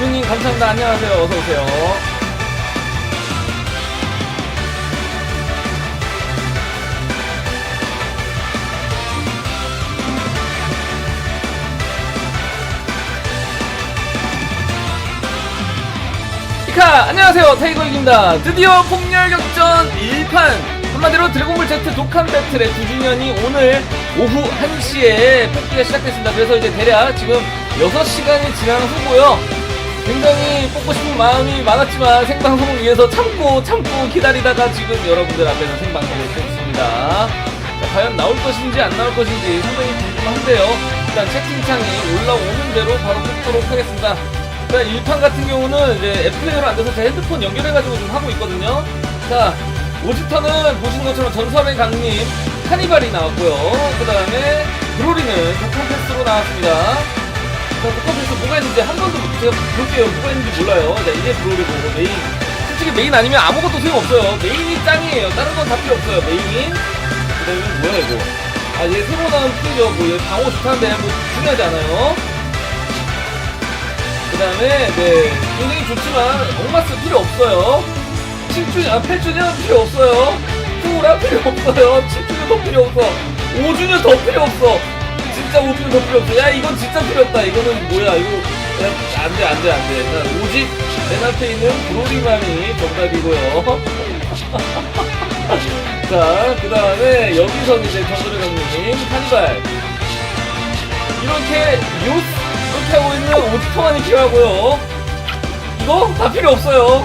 감사합니다. 안녕하세요. 어서 오세요. 히카 안녕하세요 타이거익입니다 드디어 폭렬 격전 1판 한마디로 드래곤볼 Z 독한 배틀의 9주년이 오늘 오후 1시에 뽑기가 시작됐습니다 그래서 이제 대략 지금 6시간이 지난 후고요 굉장히 뽑고 싶은 마음이 많았지만 생방송을 위해서 참고 참고 기다리다가 지금 여러분들 앞에서 생방송을 했습니다 자, 과연 나올 것인지 안 나올 것인지 상당히 궁금한데요 일단 채팅창이 올라오는 대로 바로 뽑도록 하겠습니다 자, 1판 같은 경우는 이제 애플레이어로 안 돼서 제 핸드폰 연결해가지고 좀 하고 있거든요. 자, 오지터는 보시는 것처럼 전설의 강림, 카니발이 나왔고요. 그 다음에 브로리는 독한 패스로 나왔습니다. 자, 독한 패스 뭐가 있는지 한 번도 제가 볼게요. 뭐가 있는지 몰라요. 자, 이게 브로리고 메인. 솔직히 메인 아니면 아무것도 소용없어요. 메인이 짱이에요. 다른 건 다 필요 없어요. 메인. 그 다음에 뭐야, 이거. 아, 얘 새로 나온 풀이죠. 뭐, 얘 방어 좋다는데 뭐 중요하지 않아요. 그 다음에 네 굉장히 좋지만 억마스 필요 없어요 7주년 아 8주년 필요 없어요 후라 필요 없어요 7주년 더 필요 없어 5주년 더 필요 없어 진짜 5주년 더 필요 없어. 야 이건 진짜 필요 없다. 이거는 뭐야? 이거 야, 안 돼 안 돼 안돼. 자, 오직 내 앞에 있는 브로리만이 정답이고요. 자 그 다음에 여기서 이제 전설의 강님 카니발. 이렇게 요 이렇게 하고 있는 오지터만이 필요하고요. 이거 다 필요 없어요.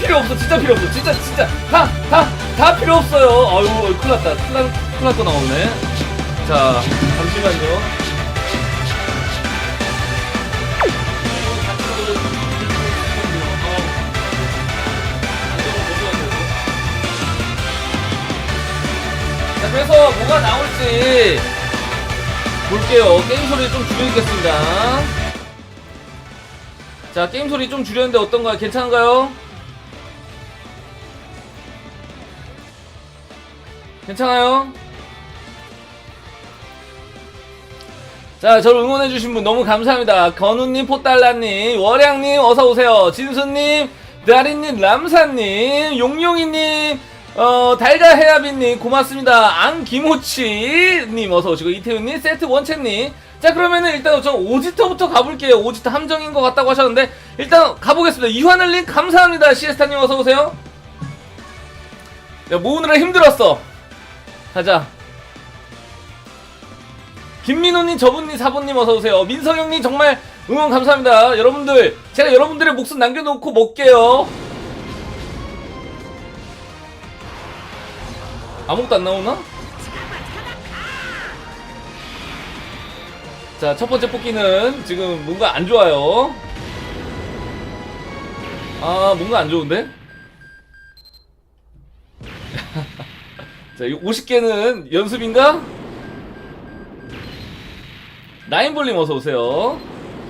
필요 없어, 진짜 필요 없어, 진짜 진짜. 다 다 다 필요 없어요. 아유, 큰일 났다, 큰일 났- 큰일 났고 나오네. 자, 잠시만요. 자, 그래서 뭐가 나올지 볼게요. 게임 소리 좀 줄여야겠습니다. 자, 게임 소리 좀 줄였는데 어떤가요? 괜찮은가요? 괜찮아요? 자, 저를 응원해주신 분 너무 감사합니다. 건우님, 포달라님, 월양님, 어서오세요. 진수님, 나리님, 람사님, 용용이님, 어, 달가해야비님, 고맙습니다. 앙기모치님, 어서오시고, 이태훈님, 세트 원채님. 자, 그러면은 일단 저 오지터부터 가볼게요. 오지터 함정인 것 같다고 하셨는데, 일단 가보겠습니다. 이환을님, 감사합니다. 시에스타님, 어서오세요. 야, 모으느라 힘들었어. 가자. 김민호님, 저분님, 사분님 어서오세요. 민성형님 정말 응원 감사합니다. 여러분들, 제가 여러분들의 목숨 남겨놓고 먹게요. 아무것도 안 나오나? 자, 첫 번째 뽑기는 지금 뭔가 안 좋아요. 아, 뭔가 안 좋은데? 자, 이 50개는 연습인가? 나인볼님 어서 오세요.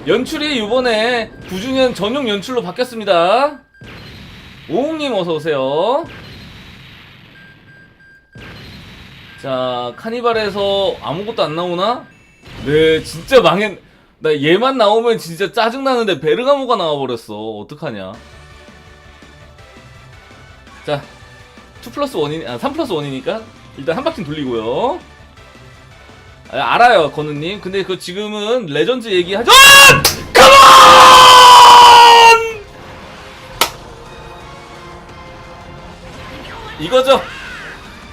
연출이 이번에 9주년 전용 연출로 바뀌었습니다. 오홍님 어서 오세요. 자, 카니발에서 아무것도 안 나오나? 네, 진짜 망했. 나 얘만 나오면 진짜 짜증 나는데 베르가모가 나와버렸어. 어떡하냐. 자, 2 플러스 1이니, 아, 3 플러스 1이니까 일단 한 바퀴 돌리고요. 아, 알아요, 건우님. 근데 그 지금은 레전드 얘기하죠. 아! 컴온! 이거죠.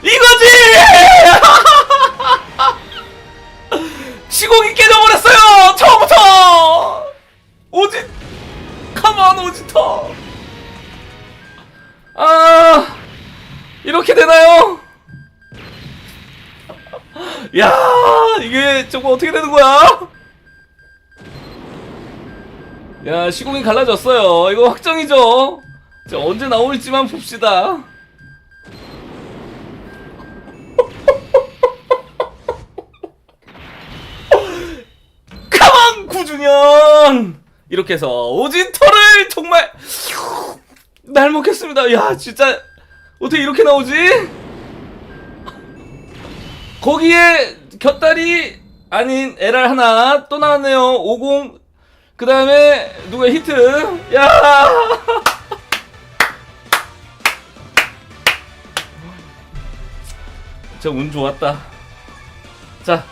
이거지! 시공이 깨져버렸어요! 처음부터! 오지, 컴온, 오지터! 아, 이렇게 되나요? 야, 이게 저거 어떻게 되는 거야? 야, 시공이 갈라졌어요. 이거 확정이죠? 자, 언제 나올지만 봅시다. 가만 9주년 이렇게 해서 오진터를 정말 날 먹겠습니다 야 진짜 어떻게 이렇게 나오지 거기에 곁다리 아닌 LR 하나 또 나왔네요 50 그 다음에 누가 히트? 야! 저운 좋았다. 자,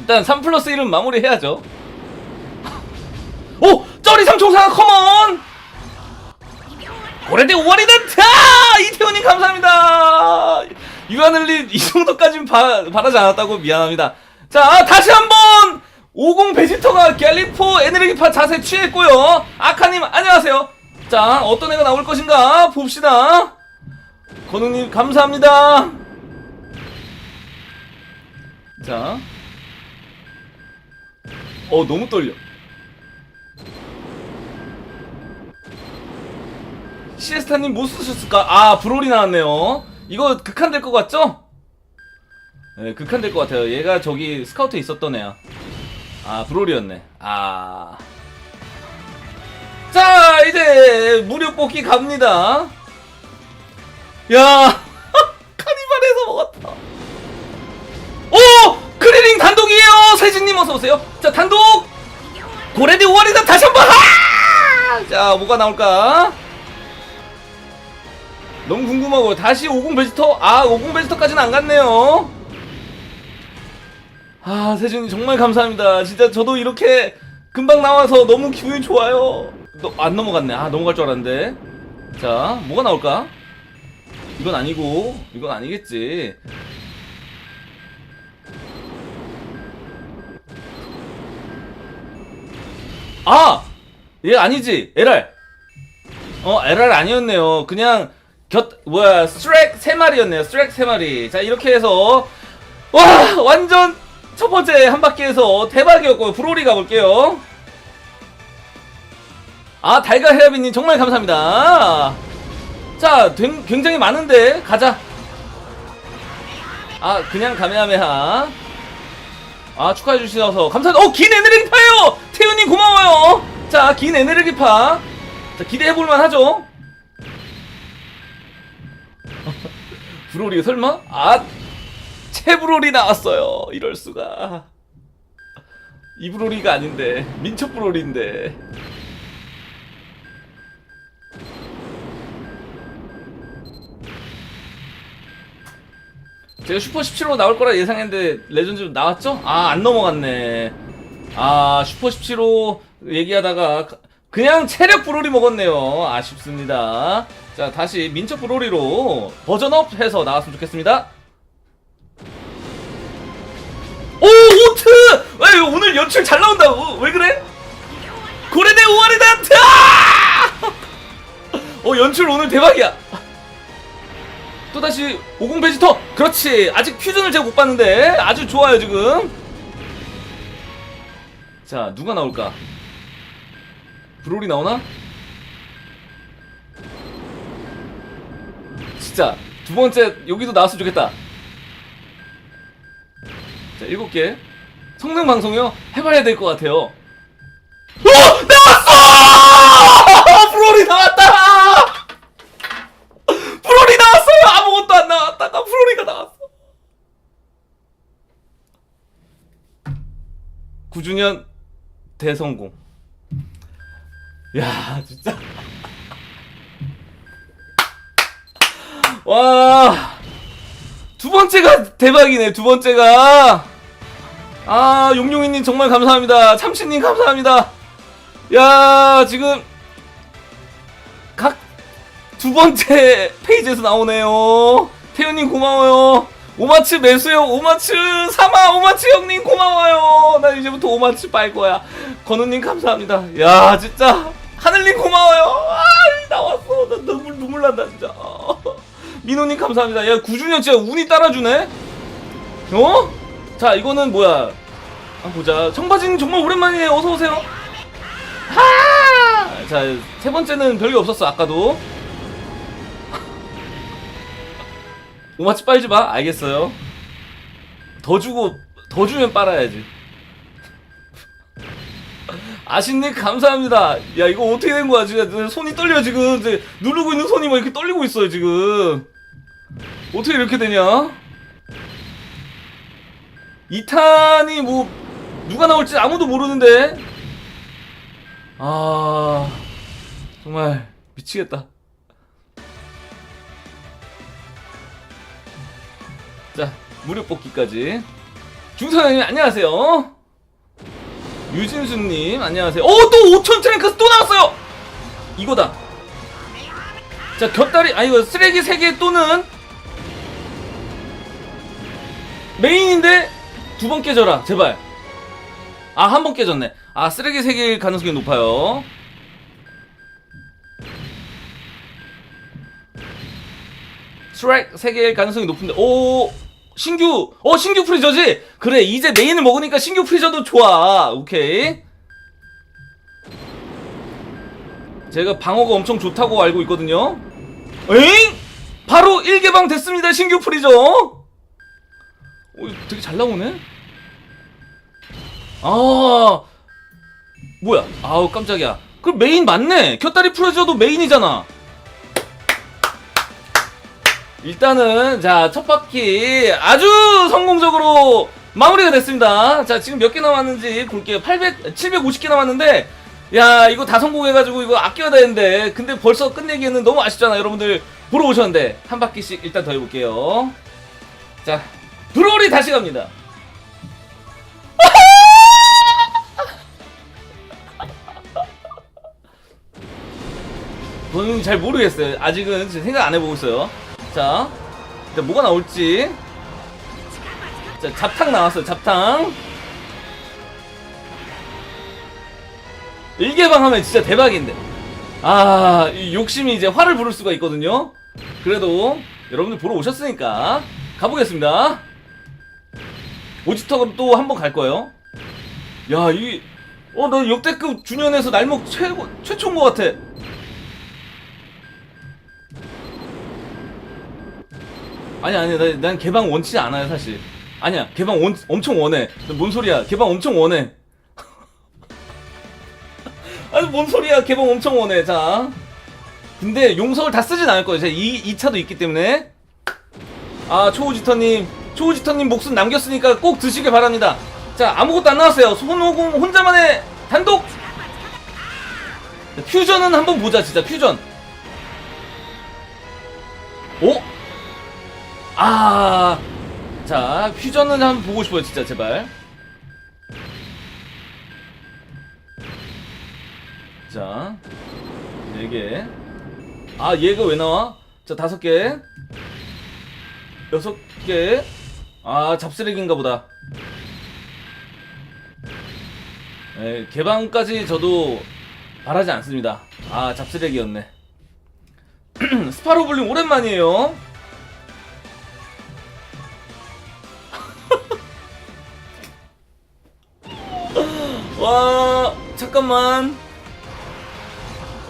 일단 3 플러스 1은 마무리 해야죠. 오! 쩌리 삼총사 컴온! 고래대 5월이다! 아! 이태원님 감사합니다! 유하늘님 이 정도까지는 바, 바라지 않았다고 미안합니다. 자, 다시 한번 50 베지터가 갤리포 에너지파 자세 취했고요. 아카님 안녕하세요. 자, 어떤 애가 나올 것인가 봅시다. 건웅님 감사합니다. 자, 어 너무 떨려. 시에스타님 못 쓰셨을까? 아 브롤이 나왔네요. 이거 극한 될 것 같죠? 네, 극한 될 것 같아요. 얘가 저기 스카우트에 있었던 애야. 아 브롤이었네. 아. 자 이제 무료 뽑기 갑니다. 야 카니발에서 먹었다. 오 크리링 단독이에요. 세진님 어서 오세요. 자 단독 고래대 5월이다 다시 한 번 하! 자 뭐가 나올까? 너무 궁금하고 다시 50 베지터 아 50 베지터까지는 안 갔네요 아 세준이 정말 감사합니다. 진짜 저도 이렇게 금방 나와서 너무 기분이 좋아요. 너, 안 넘어갔네. 아 넘어갈 줄 알았는데. 자 뭐가 나올까? 이건 아니고 이건 아니겠지. 아! 얘 아니지? LR 어 LR 아니었네요. 그냥 곁 뭐야 스트렉 세 마리였네요. 스트렉 세 마리. 자 이렇게 해서 와 완전 첫 번째 한 바퀴에서 대박이었고 브로리 가볼게요. 아 달걀 헤라비님 정말 감사합니다. 자 된- 굉장히 많은데 가자. 아 그냥 가메하메하. 아 축하해 주셔서 감사합니다. 어 긴 에너지파예요. 태훈님 고마워요. 자 긴 에너지파. 자 기대해 볼만 하죠. 브롤이 설마? 아 채브롤이 나왔어요. 이럴 수가. 이 브롤이가 아닌데 민첩 브롤인데. 제가 슈퍼 17로 나올 거라 예상했는데 레전드 나왔죠? 아 안 넘어갔네. 아 슈퍼 17호 얘기하다가 가- 그냥 체력 브롤이 먹었네요. 아쉽습니다. 자 다시 민첩 브롤이로 버전업 해서 나왔으면 좋겠습니다 왜 오늘 연출 잘 나온다고? 왜 그래? 고래대 오아리다 어 연출 오늘 대박이야. 또다시 50 베지터. 그렇지. 아직 퓨전을 제가 못 봤는데 아주 좋아요 지금. 자 누가 나올까? 브롤이 나오나? 진짜 두 번째 여기도 나왔으면 좋겠다. 자 일곱 개 성능 방송이요? 해봐야 될 것 같아요 어! 나왔어! 브롤이 나왔다! 브롤이 나왔어요! 아무것도 안 나왔다가 브롤이가 나왔어 9주년 대성공 야 진짜 와 두 번째가 대박이네 두 번째가 아 용용이님 정말 감사합니다. 참치님 감사합니다. 야 지금 각 두 번째 페이지에서 나오네요. 태훈님 고마워요. 오마츠 매수요. 오마츠 사마 오마츠 형님 고마워요. 나 이제부터 오마츠 빨 거야. 건우님 감사합니다. 야 진짜. 하늘님 고마워요. 아 나왔어. 나 눈물 눈물 난다 진짜. 민호님 감사합니다. 야 9주년 진짜 운이 따라주네? 어? 자 이거는 뭐야? 한번 보자. 청바지님 정말 오랜만이에요. 어서오세요. 하! 자세 번째는 별게 없었어 아까도. 오마치 빨지 마. 알겠어요. 더 주고 더 주면 빨아야지. 아신님 감사합니다. 야 이거 어떻게 된 거야? 지금 손이 떨려 지금. 누르고 있는 손이 막 이렇게 떨리고 있어요 지금. 어떻게 이렇게 되냐 2탄이 뭐 누가 나올지 아무도 모르는데 아 정말 미치겠다. 자 무료 뽑기까지. 중선생님 안녕하세요. 유진수님 안녕하세요. 오또 5천 트랭크스 또 나왔어요. 이거다. 자 곁다리 아 이거 쓰레기 3개 또는 메인인데 두 번 깨져라 제발. 아 한 번 깨졌네. 아 쓰레기 3개일 가능성이 높아요. 스트라이크 3개일 가능성이 높은데 오 신규. 어 신규 프리저지? 그래 이제 메인을 먹으니까 신규 프리저도 좋아. 오케이. 제가 방어가 엄청 좋다고 알고 있거든요. 에잉 바로 1개방 됐습니다 신규 프리저 오 되게 잘 나오네 아 뭐야 아우 깜짝이야 그 메인 맞네 곁다리 프리저도 메인이잖아 일단은 자 첫 바퀴 아주 성공적으로 마무리가 됐습니다. 자 지금 몇 개 남았는지 볼게요. 800, 750개 남았는데 야 이거 다 성공해가지고 이거 아껴야 되는데 근데 벌써 끝내기에는 너무 아쉽잖아 여러분들 보러 오셨는데 한 바퀴씩 일단 더 해볼게요. 자 브롤이 다시 갑니다. 저는 잘 모르겠어요. 아직은 생각 안 해보고 있어요. 자, 일단 뭐가 나올지. 자, 잡탕 나왔어요. 잡탕. 일개방 하면 진짜 대박인데. 아, 이 욕심이 이제 화를 부를 수가 있거든요. 그래도 여러분들 보러 오셨으니까 가보겠습니다. 오지턱으로 또한 번 갈 거예요. 야, 이, 어, 나 역대급 주년에서 날먹 최고, 최초인 것 같아. 아니 아니 나, 난 개방 원치 않아요 사실. 아니야 개방 원, 엄청 원해. 뭔 소리야? 개방 엄청 원해. 아니 뭔 소리야? 개방 엄청 원해 자. 근데 용서를 다 쓰진 않을 거예요. 제가 이, 이 차도 있기 때문에. 아 초우지터님 초우지터님 목숨 남겼으니까 꼭 드시길 바랍니다 자 아무것도 안 나왔어요 손오공 혼자만의 단독 자, 퓨전은 한번 보자 진짜 퓨전 오? 아, 자 퓨전은 한번 보고 싶어요, 진짜 제발. 자, 네 개. 아, 얘가 왜 나와? 자, 다섯 개, 여섯 개. 아, 잡쓰레기인가 보다. 네, 개방까지 저도 바라지 않습니다. 아, 잡쓰레기였네. 스파로블링 오랜만이에요. 와 잠깐만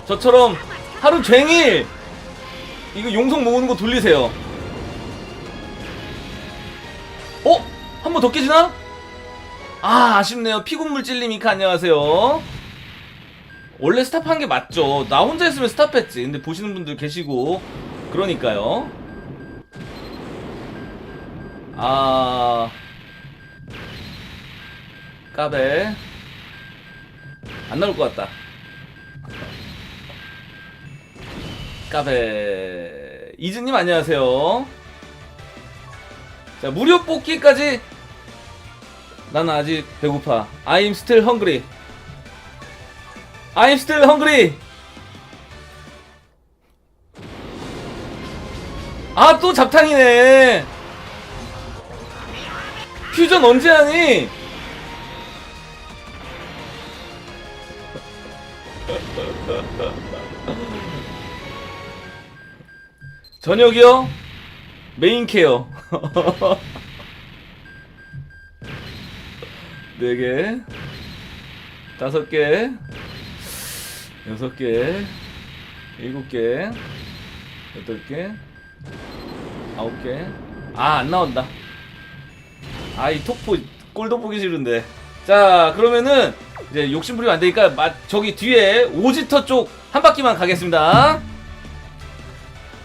저처럼 하루 종일 이거 용성 모으는 거 돌리세요 번 더 깨지나? 아 아쉽네요. 피곤물질님 이카 안녕하세요. 원래 스탑한 게 맞죠. 나 혼자 했으면 스탑했지. 근데 보시는 분들 계시고. 그러니까요. 아. 까베. 안 나올 것 같다. 까베. 이즈님 안녕하세요. 자 무료 뽑기까지 나는 아직 배고파. I'm still hungry. I'm still hungry. 아 또 잡탕이네. 퓨전 언제 하니? 저녁이요? 메인 케어. 네 개, 다섯 개, 여섯 개, 일곱 개, 여덟 개, 아홉 개. 아, 안 나온다. 아, 이 톡보 꼴도 보기 싫은데. 자, 그러면은 이제 욕심 부리면 안 되니까 마, 저기 뒤에 오지터 쪽 한 바퀴만 가겠습니다.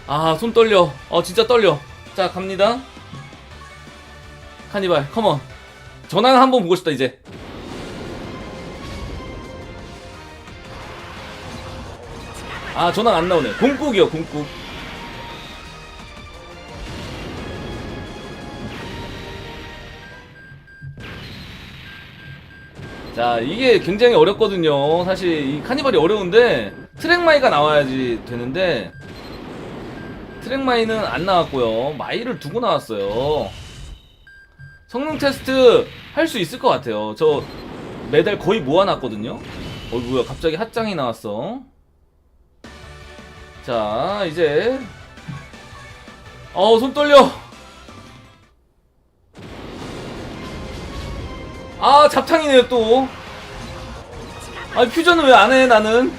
아, 손 떨려. 어, 진짜 떨려. 자, 갑니다. 카니발, 컴온. 전화는 한번 보고 싶다, 이제. 아 전화 안 나오네. 공국이요 공국. 자 이게 굉장히 어렵거든요. 사실 이 카니발이 어려운데 트랙마이가 나와야지 되는데 트랙마이는 안 나왔고요. 마이를 두고 나왔어요 성능 테스트 할 수 있을 것 같아요. 저 메달 거의 모아놨거든요. 어 뭐야 갑자기 핫장이 나왔어. 자 이제. 어우 손 떨려. 아 잡탕이네요 또. 아 퓨전은 왜 안 해 나는?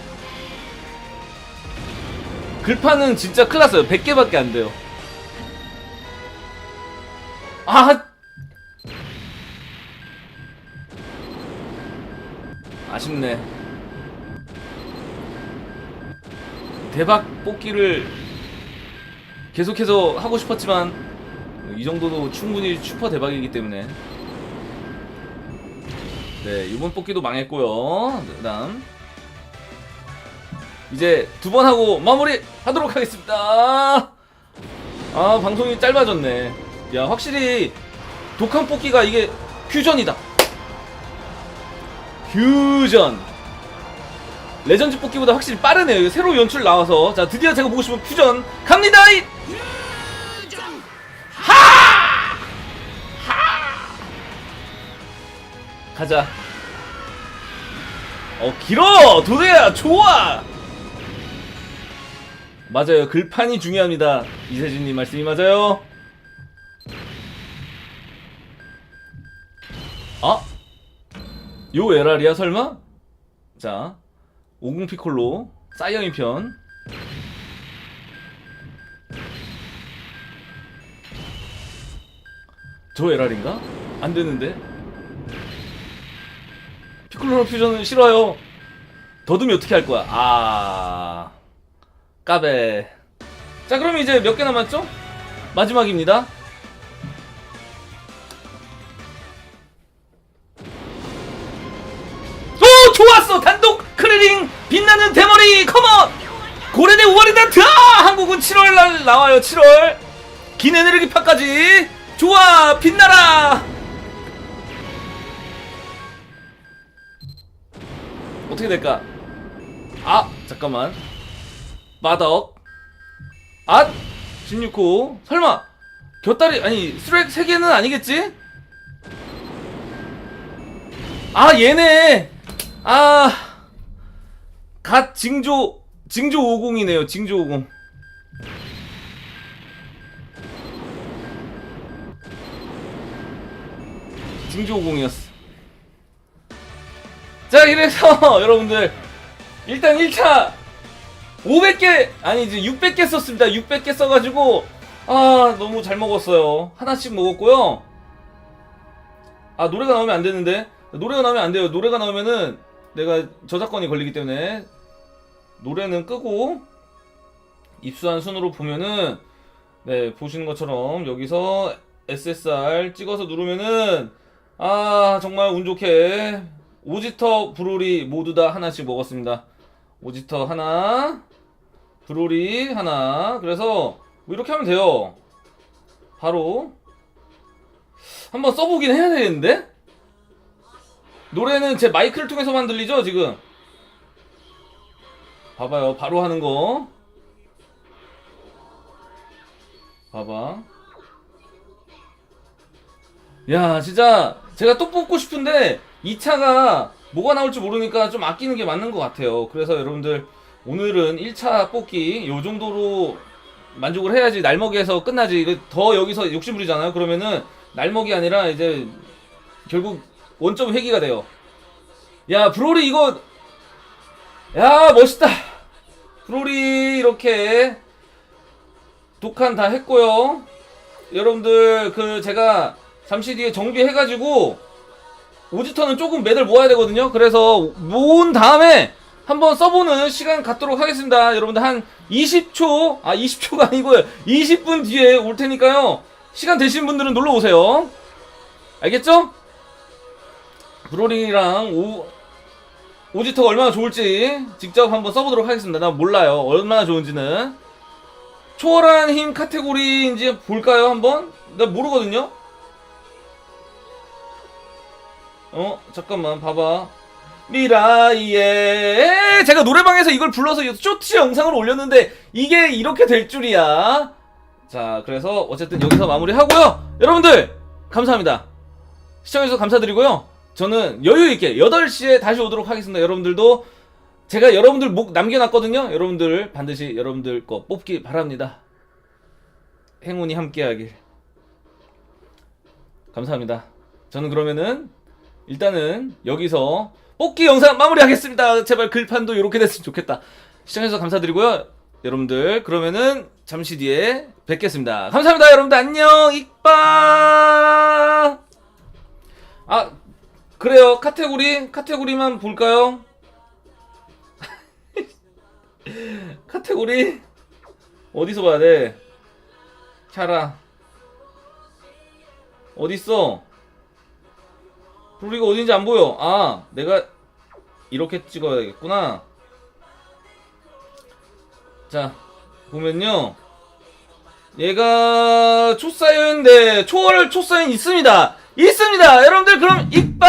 글판은 진짜 큰일 났어요. 100개밖에 안 돼요. 아 아쉽네. 대박 뽑기를 계속해서 하고 싶었지만 이 정도도 충분히 슈퍼 대박이기 때문에. 네 이번 뽑기도 망했고요. 그 다음. 이제 두 번 하고 마무리 하도록 하겠습니다. 아 방송이 짧아졌네. 야 확실히 독한 뽑기가 이게 퓨전이다 퓨전 레전드 뽑기보다 확실히 빠르네요 새로 연출 나와서 자 드디어 제가 보고 싶은 퓨전 갑니다 이 가자. 어, 길어! 도대야, 좋아! 맞아요. 글판이 중요합니다. 이세진님 말씀이 맞아요. 요 에라리야, 설마? 자, 오궁 피콜로, 사이언이 편. 저 에라리인가? 안 되는데? 피콜로로 퓨전은 싫어요. 더듬이 어떻게 할 거야? 아, 까베. 자, 그럼 이제 몇 개 남았죠? 마지막입니다. 빛나는 대머리 컴온! 고래대 5월이다! 아! 한국은 7월 날 나와요. 7월. 긴 에너지파까지. 좋아! 빛나라! 어떻게 될까? 아 잠깐만 마덕 아 16호 설마 곁다리 아니 스트렉 3개는 아니겠지? 아 얘네 아 갓 징조 징조 50이네요 징조 50 징조 50이었어. 자 이래서 여러분들 일단 1차 500개 아니지 600개 썼습니다. 600개 써 가지고 아 너무 잘 먹었어요. 하나씩 먹었고요. 아 노래가 나오면 안 되는데? 노래가 나오면 안 돼요. 노래가 나오면은 내가 저작권이 걸리기 때문에 노래는 끄고 입수한 순으로 보면은 네 보시는 것처럼 여기서 SSR 찍어서 누르면은 아 정말 운 좋게 오지터 브로리 모두 다 하나씩 먹었습니다. 오지터 하나, 브로리 하나. 그래서 뭐 이렇게 하면 돼요. 바로 한번 써보긴 해야 되는데 노래는 제 마이크를 통해서만 들리죠 지금. 봐봐요, 바로 하는 거. 봐봐. 야, 진짜 제가 또 뽑고 싶은데 2차가 뭐가 나올지 모르니까 좀 아끼는 게 맞는 것 같아요. 그래서 여러분들 오늘은 1차 뽑기 요 정도로 만족을 해야지 날먹이에서 끝나지. 더 여기서 욕심 부리잖아요. 그러면은 날먹이 아니라 이제 결국 원점 회귀가 돼요. 야, 브로리 이거 야, 멋있다. 브로리 이렇게 독한 다 했고요. 여러분들 그 제가 잠시 뒤에 정비해가지고 오지터는 조금 매달 모아야 되거든요. 그래서 모은 다음에 한번 써보는 시간 갖도록 하겠습니다. 여러분들 한 20초, 아 20초가 아니고요. 20분 뒤에 올 테니까요. 시간 되신 분들은 놀러 오세요. 알겠죠? 브로링이랑 오, 오지터가 얼마나 좋을지 직접 한번 써보도록 하겠습니다. 나 몰라요. 얼마나 좋은지는. 초월한 힘 카테고리인지 볼까요, 한번? 나 모르거든요? 어, 잠깐만, 봐봐. 미라이에 제가 노래방에서 이걸 불러서 쇼츠 영상을 올렸는데 이게 이렇게 될 줄이야. 자, 그래서 어쨌든 여기서 마무리하고요. 여러분들 감사합니다. 시청해주셔서 감사드리고요. 저는 여유 있게 8시에 다시 오도록 하겠습니다. 여러분들도 제가 여러분들 목 남겨놨거든요. 여러분들 반드시 여러분들 거 뽑기 바랍니다. 행운이 함께하길. 감사합니다. 저는 그러면은 일단은 여기서 뽑기 영상 마무리하겠습니다. 제발 글판도 이렇게 됐으면 좋겠다. 시청해주셔서 감사드리고요. 여러분들 그러면은 잠시 뒤에 뵙겠습니다. 감사합니다. 여러분들 안녕. 이빠. 아 그래요. 카테고리 카테고리만 볼까요? 카테고리 어디서 봐야 돼? 차라 어디 있어? 우리가 어딘지 안 보여. 아, 내가 이렇게 찍어야겠구나. 자, 보면요. 얘가 초사연인데 초월 초사연 있습니다. 있습니다. 여러분들 그럼 이빠